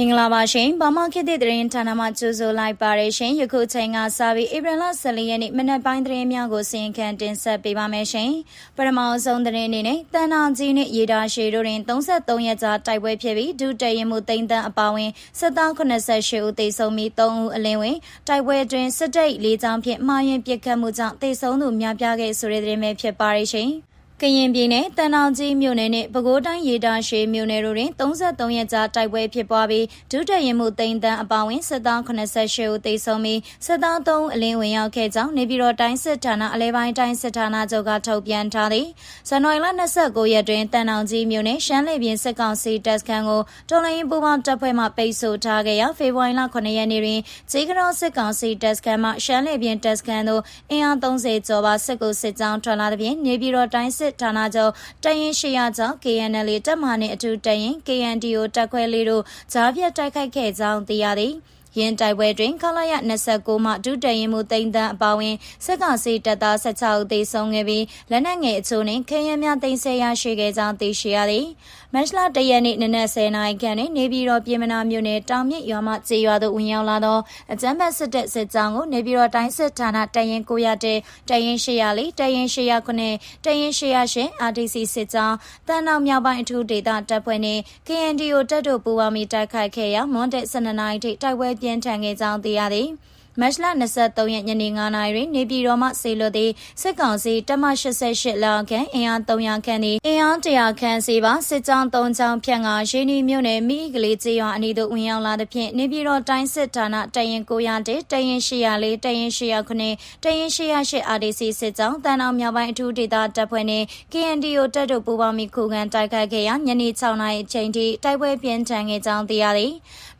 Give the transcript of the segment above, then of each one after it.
မင်္ဂလာပါရှင်။ဘာမခေတ်သစ်သတင်းဌာနမှကြိုဆိုလိုက်ပါရရှင်။ယခုချိန်ကစပြီးဧပြီလ14ရက်နေ့မနက်ပိုင်းသတင်းများကိုစီရင်ခံတင်ဆက်ပေးပါမယ်ရှင်။ပထမဆုံးသတင်းအနေနဲ့တန်နာကြီးနဲ့ရေဒါရှည်တို့တွင်33ရက်ကြာတိုက်ပွဲဖြစ်ပြီးဒုတရင်မှုတိမ့်တန်းအပါဝင်788ဦးသေဆုံးပြီး3ဦးအလင်းဝင်တိုက်ပွဲတွင်စစ်တပ်လေးချောင်းဖြင့်မှားယွင်းပစ်ခတ်မှုကြောင့်သေဆုံးသူများပြားခဲ့ဆိုတဲ့သတင်းပဲဖြစ်ပါရရှင်။ ကရင်ပြည်နယ်တန်တောင်ကြီးမြို့နယ်နဲ့ပဲခူးတိုင်းရေတာရှည်မြို့နယ်တို့တွင်33ရက်ကြာတိုက်ပွဲဖြစ်ပွားပြီးဒုတရင်မှုတိန်တန်းအပါဝင်စစ်သား88ဦးသေဆုံးပြီးစစ်သား3အလင်းဝင်ရောက်ခဲ့ကြောင်းနေပြည်တော်တိုင်းစစ်ဌာနအလဲပိုင်းတိုင်းစစ်ဌာနချုပ်ကထုတ်ပြန်ထားသည်ဇန်နဝါရီလ29ရက်တွင်တန်တောင်ကြီးမြို့နယ်ရှမ်းလေပြင်းစစ်ကောင်စီတပ်စခန်းကိုတော်လိုင်းပူပေါင်းတပ်ဖွဲ့မှပိတ်ဆို့ထားခဲ့ရာဖေဖော်ဝါရီလ9ရက်နေ့တွင်ဂျေကရောစစ်ကောင်စီတပ်စခန်းမှရှမ်းလေပြင်းတပ်စခန်းသို့အင်အား30ကျော်ပါစစ်ကူစစ်ကြောင်းထွက်လာသဖြင့်နေပြည်တော်တိုင်းစစ်ဌာနချုပ်တရင်ရှိရကြောင့် KNL တပ်မဟာနှင့်အထူးတရင် KNDO တပ်ခွဲလေးတို့ဂျားပြတ်တိုက်ခိုက်ခဲ့ကြောင်းသိရသည်။ ရင်တိုက်ပွဲတွင်ခလာရ29မှဒုတရင်မှုတိမ့်တန်းအပါဝင်စက်ကစီတပ်သား16ဦးသေဆုံးခဲ့ပြီးလက်နက်ငယ်အချို့နှင့်ခရမ်းများသိမ်းဆည်းရရှိခဲ့ကြောင်းသိရှိရသည်။မတ်လတရက်နေ့နနက်10:00နာရီခန့်တွင်နေပြည်တော်ပြည်မနာမြို့နယ်တောင်မြစ်ရွာမှကျေးရွာသို့ဝင်ရောက်လာသောအကြမ်းဖက်စစ်တပ်စစ်ကြောင်းကိုနေပြည်တော်တိုင်းစစ်ဌာနတရင်900တဲတရင်800တရင်800တရင်808 RDC စစ်ကြောင်းတန်နောက်မြောက်ပိုင်းအထူးဒေသတပ်ဖွဲ့နှင့် KNDO တပ်တို့ပူးပေါင်းပြီးတိုက်ခိုက်ခဲ့ရာမွန်တဲ့12နာရီထိတိုက်ပွဲပြင်းထန်ခဲ့ကြောင်းသိရသည်။ မတ်လ23ရက်ညနေ9:00နာရီတွင်နေပြည်တော်မှဆေလွတ်သည့်စစ်ကောင်စီတပ်မ88လောက်ခန့်အင်အား300ခန့်သည်အင်အား100ခန့်စီပါစစ်ကြောင်း3ကြောင်းဖြန့်ကရင်းနှီးမြို့နယ်မိကလေးကျေးရွာအနီးသို့ဝင်ရောက်လာသဖြင့်နေပြည်တော်တိုင်းစစ်ဌာနတရင်900တတရင်804တရင်809တရင်808 RDC စစ်ကြောင်းတန်အောင်မြောက်ပိုင်းအထူးဒေသတပ်ဖွဲ့နှင့် KNDO တပ်တို့ပူးပေါင်းပြီးခုခံတိုက်ခိုက်ခဲ့ရာညနေ6:00နာရီအချိန်ထိတိုက်ပွဲပြင်းထန်ခဲ့ကြောင်းသိရသည်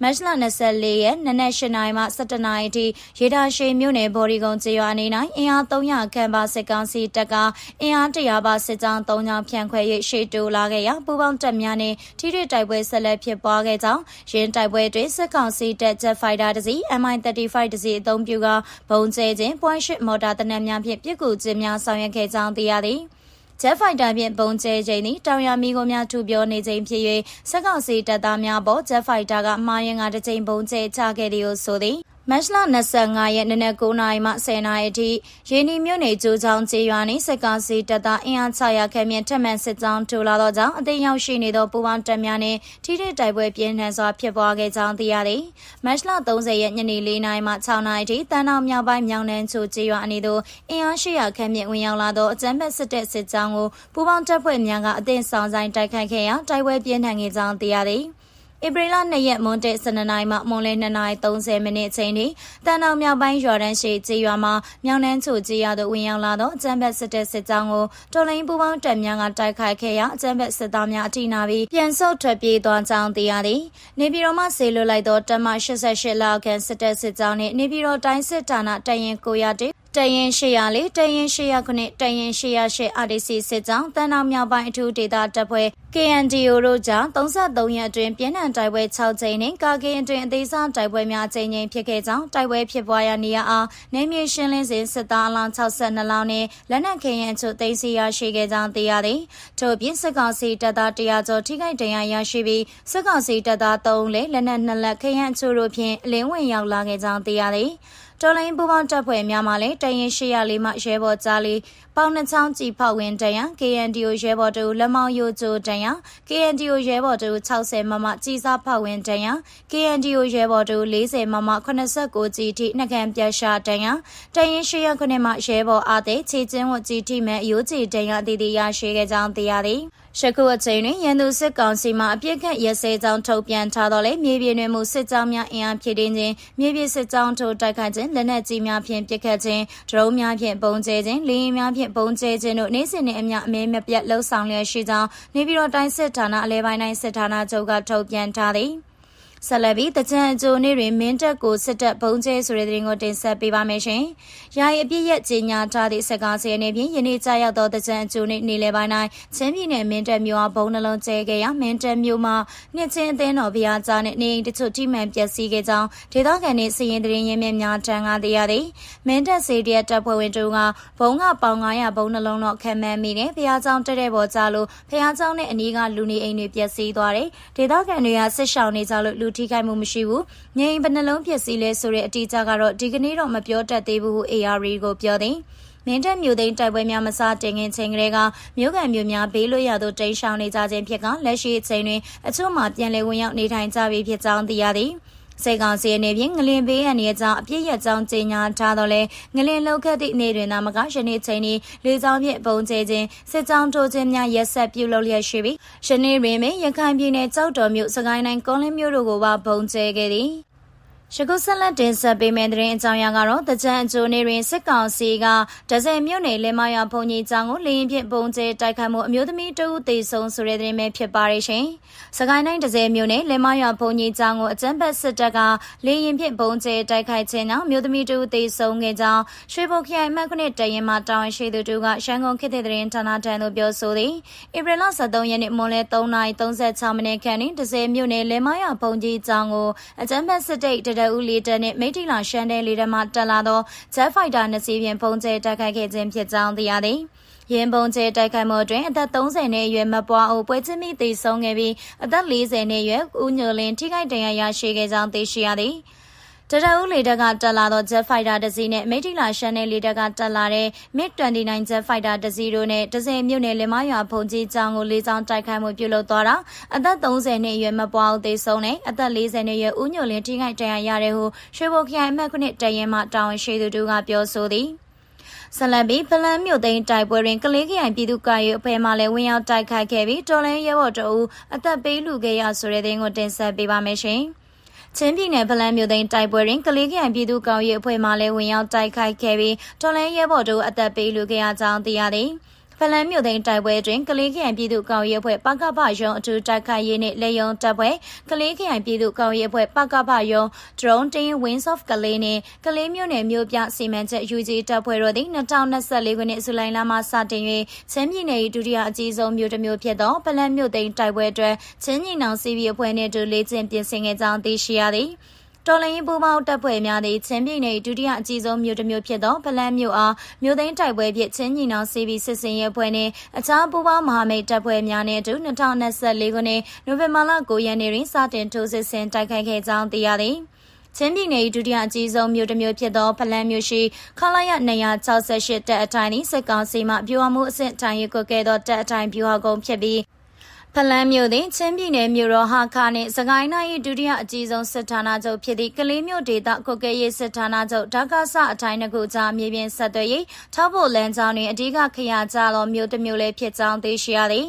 မတ်လ24ရက်နနက်8:00နာရီမှ17:00နာရီထိရေဒါရှိမြို့နယ်ဘော်ဒီကုန်းကျေးရွာနေ၌အင်အား300ခန့်ပါစစ်ကောင်စီတပ်ကအင်အား100ပါစစ်ကြောင်း3ကြောင်းဖြန့်ခွဲ၍ရှေ့တိုးလာခဲ့ရာပူပေါင်းတပ်များနှင့်ထိထိတိုက်ပွဲဆက်လက်ဖြစ်ပွားခဲ့ကြောင်းရင်းတိုက်ပွဲတွင်စစ်ကောင်စီတပ် Jet Fighter တစ်စီး MI-35 တစ်စီးအသုံးပြုကဘုံကျဲခြင်း point shot မော်တာတနက်များဖြင့်ပစ်ကူခြင်းများဆောင်ရွက်ခဲ့ကြောင်းသိရသည်ဂျက်ဖိုက်တာဖြင့်ပုံကျဲချိန်သည်တောင်ရမီကိုများထူပြောနေချိန်ဖြစ်၍စက်ကောင်စီတပ်သားများပေါ်ဂျက်ဖိုက်တာကမှားရင်ကတစ်ချိန်ပုံကျဲချခဲ့သည်ဟုဆိုသည် မတ်လ25ရက်နေ့နက်9:00နာရီမှ10:00နာရီအထိရင်းနှီးမြို့နယ်ကျိုးချောင်းကျေးရွာနှင့်စစ်ကောင်စီတပ်သားအင်အား600ခန့်မြင့်ထက်မှန်စစ်ကြောင်းထိုးလာသောကြောင့်အသိရောက်ရှိနေသောပူပေါင်းတပ်များနှင့်ထိထိတိုက်ပွဲပြင်းထန်စွာဖြစ်ပွားခဲ့ကြောင်းသိရသည်။မတ်လ30ရက်ညနေ4:00နာရီမှ6:00နာရီထိတန်းတော်မြောက်ပိုင်းမြောင်နှန်းချိုကျေးရွာအနီးသို့အင်အား800ခန့်မြင့်ဝင်ရောက်လာသောအကြမ်းဖက်စစ်တပ်စစ်ကြောင်းကိုပူပေါင်းတပ်ဖွဲ့များကအသင့်ဆောင်ဆိုင်တိုက်ခိုက်ခဲ့ရာတိုက်ပွဲပြင်းထန်ခဲ့ကြောင်းသိရသည်။ ဧပြီလ2ရက်မွန်တဲ့12နိုင်မှမွန်လဲ2နိုင်30မိနစ်အချိန်ထိတန်တောင်မြောက်ပိုင်းရွာတန်းရှိကျေးရွာမှာမြောင်နှန်းချိုကျေးရွာသို့ဝင်ရောက်လာသောအကြမ်းဖက်စစ်တပ်စစ်ကြောင်းကိုတော်လိုင်းပူပေါင်းတပ်များကတိုက်ခိုက်ခဲ့ရာအကြမ်းဖက်စစ်သားများအထိနာပြီးပြန်ဆုတ်ထွက်ပြေးသွားကြောင်းသိရသည်နေပြည်တော်မှဆေးလွတ်လိုက်သောတပ်မ88လောက်ခန့်စစ်တပ်စစ်ကြောင်းနှင့်နေပြည်တော်တိုင်းစစ်ဌာနတရင်900တ ရင်804တရင်809တရင်808 RDC စစ်ကြောင်းတန်းတော်မြောက်ပိုင်းအထူးဒေသတပ်ဖွဲ့ KNDO တို့ကြောင့်33ရက်အတွင်းပြင်းထန်တိုက်ပွဲ6ကြိမ်နဲ့ကာကင်းအတွင်းအသေးစားတိုက်ပွဲများချိန်ချိန်ဖြစ်ခဲ့ကြောင်းတိုက်ပွဲဖြစ်ပွားရာနေရာအားနေမြေရှင်းလင်းစဉ်စစ်သားအလောင်း62လောင်းနဲ့လက်နက်ခဲယမ်းချို့သိမ်းဆည်းရရှိခဲ့ကြောင်းသိရသည်ထို့ပြင်စစ်ကောင်စီတပ်သား100ကျော်ထိခိုက်ဒဏ်ရာရရှိပြီးစစ်ကောင်စီတပ်သား3ဦးလည်းလက်နက်2လက်ခဲယမ်းချို့တို့ဖြင့်အလင်းဝင်ရောက်လာခဲ့ကြောင်းသိရသည် တော်လိုင်းပူပေါင်းတပ်ဖွဲ့များမှလည်းတရင်804မှရဲဘော်ကြားလေး ပေါင်နှချောင်းကြည်ဖောက်ဝင်တရန် KNDO ရဲဘော်တူလက်မောင်ရိုကျိုတရန် KNDO ရဲဘော်တူ60မမကြည်စားဖောက်ဝင်တရန် KNDO ရဲဘော်တူ40မမ89ကြည်ထိနှကံပြရှာတရန်တရင်809မှရဲဘော်အားတဲ့ခြေချင်းဝကြည်ထိမဲ့အယိုးကြည်တရန်အတီးတီရရှိခဲ့ကြောင်းသိရသည်ရှခုအချိန်တွင်ရန်သူစစ်ကောင်စီမှအပြစ်ခတ်ရစဲကြောင်းထုတ်ပြန်ထားတော့လေမြေပြင်တွင်မူစစ်ကြောင်းများအင်အားဖြည့်တင်းခြင်းမြေပြင်စစ်ကြောင်းထိုးတိုက်ခိုက်ခြင်းလက်နက်ကြီးများဖြင့်ပစ်ခတ်ခြင်းဒရုန်းများဖြင့်ပုံကျဲခြင်းလေယာဉ်များဖြင့်ပုံကျဲခြင်းတို့နေ့စဉ်နှင့်အမျှအမဲမပြတ်လှုပ်ဆောင်လျက်ရှိကြောင်းနေပြည်တော်တိုင်းစစ်ဌာနအလဲပိုင်းတိုင်းစစ်ဌာနချုပ်ကထုတ်ပြန်ထားသည်။ ဆက်လက်ပြီးတကြံအကျိုးနေ့တွင်မင်းတပ်ကိုစစ်တပ်ဘုံကျဲဆိုတဲ့သတင်းကိုတင်ဆက်ပေးပါမယ်ရှင်။ယာယီအပြည့်ရဲ့ကြီးညာထားသည့်စကားစီအနေဖြင့်ယနေ့ကြာရောက်သောတကြံအကျိုးနေ့နေ့လယ်ပိုင်း၌ချင်းပြည်နယ်မင်းတပ်မြို့အားဘုံနှလုံးကျဲခဲ့ရာမင်းတပ်မြို့မှာနှစ်ချင်းအသင်းတော်ဘုရားကြားနှင့်နေအိမ်တချို့ထိမှန်ပျက်စီးခဲ့ကြောင်းဒေသခံနှင့်စီရင်သတင်းရင်းမြစ်များထံကသိရသည်။မင်းတပ်စီဒီယက်တပ်ဖွဲ့ဝင်တို့ကဘုံကပေါင်900ဘုံနှလုံးတော့ခံမှန်းမိတယ်။ဘုရားကျောင်းတက်တဲ့ပေါ်ကြလို့ဘုရားကျောင်းနဲ့အနီးကလူနေအိမ်တွေပျက်စီးသွားတယ်။ဒေသခံတွေကဆစ်ရှောင်နေကြလို့လူထိခိုက်မှုမရှိဘူး။ငြိမ်ဘယ်နှလုံးဖြစ်စီလဲဆိုတဲ့အတိအကျကတော့ဒီကနေ့တော့မပြောတတ်သေးဘူးဟု AR ကိုပြောသည်။မင်းတပ်မြို့သိမ်းတိုက်ပွဲများမစတင်ခင်ချိန်ကလေးကမြို့ကန်မြို့များဘေးလွတ်ရာသို့တိမ်းရှောင်နေကြခြင်းဖြစ်ကလက်ရှိအချိန်တွင်အချို့မှာပြန်လည်ဝင်ရောက်နေထိုင်ကြပြီဖြစ်ကြောင်းသိရသည်။ စေကောင်စီအနေဖြင့်ငလင်ဘေးအန္တရာယ်ကြောင့်အပြစ်ရကြောင်းကြေညာထားတော့လဲငလင်လောက်ခတ်သည့်နေ့တွင်သာမကယနေ့ချိန်นี้လေကြောင်းဖြင့်ပုံကျဲခြင်းစစ်ကြောင်းထိုးခြင်းများရက်ဆက်ပြုလုပ်လျက်ရှိပြီးယနေ့တွင်ပင်ရခိုင်ပြည်နယ်ကြောက်တော်မြို့စကိုင်းတိုင်းကုန်းလင်းမြို့တို့ကိုပါပုံကျဲခဲ့သည် ရှကုဆက်လက်တင်ဆက်ပေးမယ့်သတင်းအကြောင်းအရာကတော့တကြံအကျိုးနေတွင်စစ်ကောင်စီကဒဇယ်မြို့နယ်လေမယာဖုန်ကြီးကျောင်းကိုလေရင်ဖြင့်ပုံကျဲတိုက်ခိုက်မှုအမျိုးသမီးတဦးသေဆုံးဆိုတဲ့သတင်းပဲဖြစ်ပါရဲ့ရှင်။စကိုင်းတိုင်းဒဇယ်မြို့နယ်လေမယာဖုန်ကြီးကျောင်းကိုအကြမ်းဖက်စစ်တပ်ကလေရင်ဖြင့်ပုံကျဲတိုက်ခိုက်ခြင်းကြောင့်အမျိုးသမီးတဦးသေဆုံးခဲ့ကြောင်းရွှေဘုတ်ခရိုင်မှတ်ခုနှစ်တရင်မှတာဝန်ရှိသူတို့ကရှမ်းကုန်ခေတ်တဲ့သတင်းဌာနထံသို့ပြောဆိုသည်။ဧပြီလ23ရက်နေ့မွန်လဲ3:36မိနစ်ခန့်တွင်ဒဇယ်မြို့နယ်လေမယာဖုန်ကြီးကျောင်းကိုအကြမ်းဖက်စစ်တပ်တရဦးလေးတပ်နဲ့မိထီလာရှမ်းတဲလေးထဲမှတက်လာသော Jet Fighter နှစ်စီးဖြင့်ပုံကျဲတိုက်ခိုက်ခဲ့ခြင်းဖြစ်ကြောင်းသိရသည်။ရင်ပုံကျဲတိုက်ခိုက်မှုအတွင်းအသက်30နှစ်အရွယ်မပွားအိုပွဲချင်းမိသေဆုံးခဲ့ပြီးအသက်40နှစ်အရွယ်ဦးညိုလင်းထိခိုက်ဒဏ်ရာရရှိခဲ့ကြောင်းသိရှိရသည်။ တရဦးလေတပ်ကတက်လာသော Jet Fighter တစ်စီးနဲ့မိထီလာရှန်နယ်လေတပ်ကတက်လာတဲ့ MiG-29 Jet Fighter တစ်စီးတို့နဲ့ဒဇယ်မြို့နယ်လင်မရွာဖုန်ကြီးကျောင်းကိုလေးချောင်းတိုက်ခိုက်မှုပြုလုပ်သွားတာအသက်30နှစ်အရွယ်မပွားဦးသေးဆုံးနဲ့အသက်40နှစ်အရွယ်ဦးညိုလင်းထိခိုက်ဒဏ်ရာရတဲ့ဟုရွှေဘိုခရိုင်အမှတ်ခုနှစ်တရင်မှတာဝန်ရှိသူတို့ကပြောဆိုသည်ဆလဘီဖလန်မြို့သိမ်းတိုက်ပွဲတွင်ကလေးခရိုင်ပြည်သူ့ကာရေးအဖွဲ့မှလည်းဝင်ရောက်တိုက်ခိုက်ခဲ့ပြီးတော်လိုင်းရဲဘော်တို့အသက်ပေးလူခဲ့ရဆိုတဲ့တဲ့ကိုတင်ဆက်ပေးပါမယ်ရှင်။ ချင်းပြည်နယ်ဖလန်းမြို့သိမ်းတိုက်ပွဲတွင်ကလေးခရိုင်ပြည်သူ့ကောင်ရေးအဖွဲ့မှလည်းဝင်ရောက်တိုက်ခိုက်ခဲ့ပြီးတော်လိုင်းရဲဘော်တို့အသက်ပေးလူခဲ့ရကြောင်းသိရသည်။ ဖလန်းမြို့သိမ်းတိုက်ပွဲတွင်ကလေးခရိုင်ပြည်သူ့ကောင်ရေးအဖွဲ့ပကပရုံအထူးတိုက်ခိုက်ရေးနှင့်လေယုံတပ်ဖွဲ့ကလေးခရိုင်ပြည်သူ့ကောင်ရေးအဖွဲ့ပကပရုံ Drone Team Wings of ကလေးနှင့်ကလေးမြို့နယ်မြို့ပြစီမံချက် UG တပ်ဖွဲ့တို့သည်2024ခုနှစ်ဇူလိုင်လမှစတင်၍ချင်းပြည်နယ်၏ဒုတိယအကြီးဆုံးမြို့တစ်မြို့ဖြစ်သောဖလန်းမြို့သိမ်းတိုက်ပွဲအတွက်ချင်းညီနောင်စီဗီအဖွဲ့နှင့်အတူလေ့ကျင့်ပြင်ဆင်ခဲ့ကြောင်းသိရှိရသည်။ တော်လိုင်းပူပေါင်းတပ်ဖွဲ့များသည့်ချင်းပြည်နယ်ဒုတိယအကြီးဆုံးမြို့တစ်မြို့ဖြစ်သောဖလန်းမြို့အားမြို့သိမ်းတိုက်ပွဲဖြင့်ချင်းညီနောင်စီဗီစစ်စင်ရေးအဖွဲ့နှင့်အခြားပူပေါင်းမဟာမိတ်တပ်ဖွဲ့များနှင့်အတူ2024ခုနှစ်နိုဝင်ဘာလ9ရက်နေ့တွင်စတင်ထိုးစစ်ဆင်တိုက်ခိုက်ခဲ့ကြောင်းသိရသည်ချင်းပြည်နယ်ဒုတိယအကြီးဆုံးမြို့တစ်မြို့ဖြစ်သောဖလန်းမြို့ရှိခလာရ268တပ်အထိုင်ဤစစ်ကောင်စီမှပြိုဝမှုအဆင့်ထိုင်ရွက်ခဲ့သောတပ်အထိုင်ပြိုဝကုန်းဖြစ်ပြီး ဖလန်းမြို့သည်ချင်းပြည်နယ်မြို့တော်ဟာခါနှင့်စကိုင်းတိုင်း၏ဒုတိယအကြီးဆုံးစစ်ဌာနချုပ်ဖြစ်သည့်ကလေးမြို့ဒေသကုတ်ကဲရေးစစ်ဌာနချုပ်ဒါကာဆအထိုင်းတစ်ခုကြားမြေပြင်ဆက်သွယ်ရေးထောက်ဖို့လမ်းကြောင်းတွင်အဓိကခရကြသောမြို့တစ်မြို့လည်းဖြစ်ကြောင်းသိရှိရသည်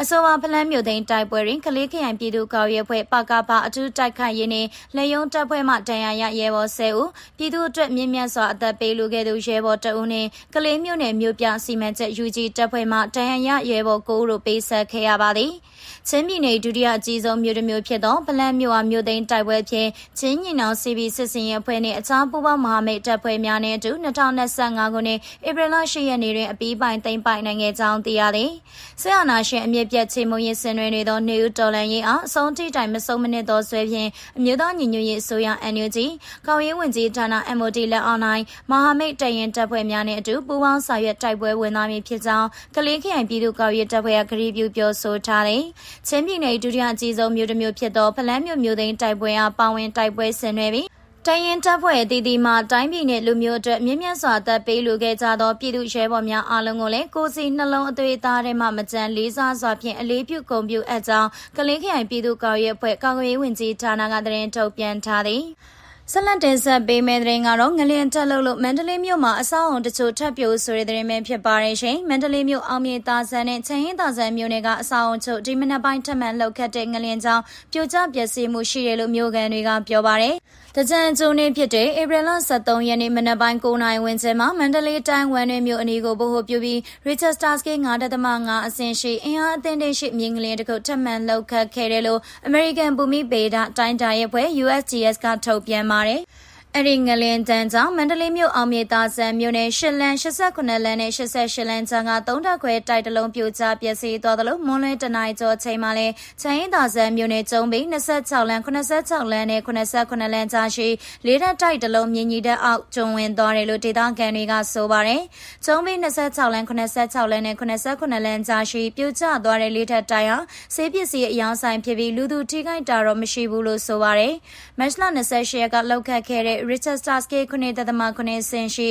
အဆိုပါဖလန်းမြို့သိမ်းတိုက်ပွဲတွင်ကလေးခရိုင်ပြည်သူ့ကော်ရဲဖွဲ့ပကပအထူးတိုက်ခိုက်ရေးနှင့်လက်ယုံတပ်ဖွဲ့မှတန်ရာရရဲဘော်10ဦးပြည်သူ့အတွက်မြင့်မြတ်စွာအသက်ပေးလူခဲ့သူရဲဘော်2ဦးနှင့်ကလေးမြို့နယ်မြို့ပြစီမံချက် UG တပ်ဖွဲ့မှတန်ရာရရဲဘော်9ဦးတို့ပေးဆက်ခဲ့ရပါသည် ချင်းပြည်နယ်ဒုတိယအကြီးဆုံးမြို့တစ်မြို့ဖြစ်သောဗလန်မြို့အားမြို့သိမ်းတိုက်ပွဲဖြင့်ချင်းညီနောင်စီဗီစစ်စင်ရေးအဖွဲ့နှင့်အခြားပူးပေါင်းမဟာမိတ်တပ်ဖွဲ့များနှင့်အတူ2025ခုနှစ်ဧပြီလ10ရက်နေ့တွင်အပြီးပိုင်သိမ်းပိုက်နိုင်ခဲ့ကြောင်းသိရသည်။ဆက်အာနာရှင်အမြင့်ပြတ်ချေမှုရေးဆင်နွှဲနေသောနေဦးတော်လန်ရေးအားအဆုံးထိတိုင်မဆုံးမနစ်သောဆွဲဖြင့်အမျိုးသားညီညွတ်ရေးအစိုးရ NUG ကောင်းရေးဝန်ကြီးဌာန MOD လက်အောက်၌မဟာမိတ်တရင်တပ်ဖွဲ့များနှင့်အတူပူးပေါင်းဆောင်ရွက်တိုက်ပွဲဝင်သားမည်ဖြစ်ကြောင်းကလေးခရိုင်ပြည်သူ့ကောင်းရေးတပ်ဖွဲ့ကကြေပြုပြောဆိုထားသည်။ချင်းပြည်နယ်ဒုတိယအကြီးဆုံးမြို့တစ်မြို့ဖြစ်သောဖလန်းမြို့မြို့သိမ်းတိုက်ပွဲအားပါဝင်တိုက်ပွဲဆင်နွှဲပြီးတရင်တပ်ဖွဲ့အသီးသီးမှတိုင်းပြည်နှင့်လူမျိုးအတွက်မြင့်မြတ်စွာသက်ပေးလူခဲ့ကြသောပြည်သူရဲဘော်များအားလုံးကိုလည်းကိုစီနှလုံးအသွေးသားထဲမှမကြမ်းလေးစားစွာဖြင့်အလေးပြုဂုဏ်ပြုအပ်ကြောင်းကလေးခရိုင်ပြည်သူ့ကော်ရဲအဖွဲ့ကာကွယ်ရေးဝန်ကြီးဌာနကသတင်းထုတ်ပြန်ထားသည် ဆက်လက်တင်ဆက်ပေးမယ့်တဲ့ရင်ကတော့ငလျင်တက်လို့လို့မန္တလေးမြို့မှာအဆောက်အုံတချို့ထပ်ပြိုဆိုတဲ့တဲ့ရင်ပဲဖြစ်ပါတယ်ရှင်မန္တလေးမြို့အောင်မြေသားဆန်းနဲ့ချင်းရင်သားဆန်းမြို့နယ်ကအဆောက်အုံချို့ဒီမနက်ပိုင်းထပ်မံလှုပ်ခတ်တဲ့ငလျင်ကြောင့်ပြိုကျပျက်စီးမှုရှိတယ်လို့မြို့ကန်တွေကပြောပါတယ်တကြံကျုံနေဖြစ်တဲ့ဧပြီလ23ရက်နေ့မနက်ပိုင်း9:00နာရီဝန်းကျင်မှာမန္တလေးတိုင်းဝမ်တွင်မြို့အနီးကိုဗဟိုပြုပြီး Richter Scale 9.5အဆင့်ရှိအင်အားအသင့်တဲ့ရှိမြင်းကလေးတစ်ခုထပ်မံလှုပ်ခတ်ခဲ့တယ်လို့ American ဘူမိပေဒတိုင်းတာရဲ့ဖွဲ့ USGS ကထုတ်ပြန်ပါတယ်။ အဲ့ဒီငလင်တန်းကြောင့်မန္တလေးမြို့အောင်မြေသာဆန်မြို့နယ်ရှစ်လန်း89လမ်းနဲ့88လမ်းကြားကသုံးထပ်ခွဲတိုက်တလုံးပြိုကျပျက်စီးသွားသလိုမွန်းလွဲတနိုင်ကျော်ချိန်မှာလဲချမ်းရင်သာဆန်မြို့နယ်ကျုံဘိ26လမ်း86လမ်းနဲ့89လမ်းကြားရှိလေးထပ်တိုက်တလုံးမြင်ကြီးတဲ့အောက်ကျုံဝင်သွားတယ်လို့ဒေသခံတွေကဆိုပါတယ်။ကျုံဘိ26လမ်း86လမ်းနဲ့89လမ်းကြားရှိပြိုကျသွားတဲ့လေးထပ်တိုက်ဟာဆေးပစ္စည်းအယောင်ဆိုင်ဖြစ်ပြီးလူသူထိခိုက်တာတော့မရှိဘူးလို့ဆိုပါတယ်။မတ်လ28ရက်ကလောက်ခတ်ခဲ့တဲ့ Richard Starske ခုနှစ်သက်သမခုနှစ်ဆင်ရှိ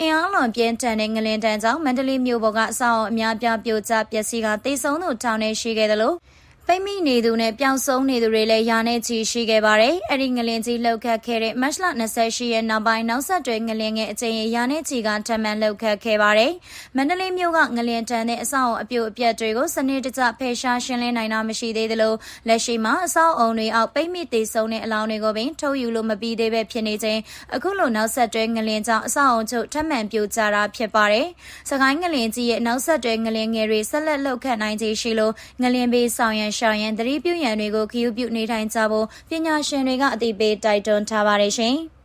အင်အားလွန်ပြင်းထန်တဲ့ငလင်တန်းကြောင့်မန္တလေးမြို့ပေါ်ကအဆောက်အအများပြားပြိုကျပျက်စီးကတိတ်ဆုံးသူထောင်နေရှိခဲ့တယ်လို့ ပိတ်မိနေသူနဲ့ပျောက်ဆုံးနေသူတွေလည်းယာနဲ့ချီရှိခဲ့ပါတယ်။အဲ့ဒီငလင်ကြီးလှုပ်ခတ်ခဲ့တဲ့မတ်လ28ရက်နောက်ပိုင်းနောက်ဆက်တွဲငလင်ငယ်အကျဉ်းယာနဲ့ချီကထပ်မံလှုပ်ခတ်ခဲ့ပါတယ်။မန္တလေးမြို့ကငလင်တန်းတဲ့အဆောက်အအုံအပြုတ်အပြတ်တွေကိုစနစ်တကျဖယ်ရှားရှင်းလင်းနိုင်တာမရှိသေးသလိုလက်ရှိမှာအဆောက်အုံတွေအောက်ပိတ်မိသေးဆုံးတဲ့အလောင်းတွေကိုပင်ထုတ်ယူလို့မပြီးသေးပဲဖြစ်နေချိန်အခုလိုနောက်ဆက်တွဲငလင်ကြောင့်အဆောက်အုံချုပ်ထပ်မံပြိုကျတာဖြစ်ပါတယ်။စကိုင်းငလင်ကြီးရဲ့နောက်ဆက်တွဲငလင်ငယ်တွေဆက်လက်လှုပ်ခတ်နိုင်ခြေရှိလို့ငလင်ဘေးဆောင်ရန်ရှောင်ရန်သတိပြုရန်တွေကိုခယူးပြုနေထိုင်ကြဖို့ပညာရှင်တွေက အသိပေးတိုက်တွန်းထားပါတယ်ရှင်။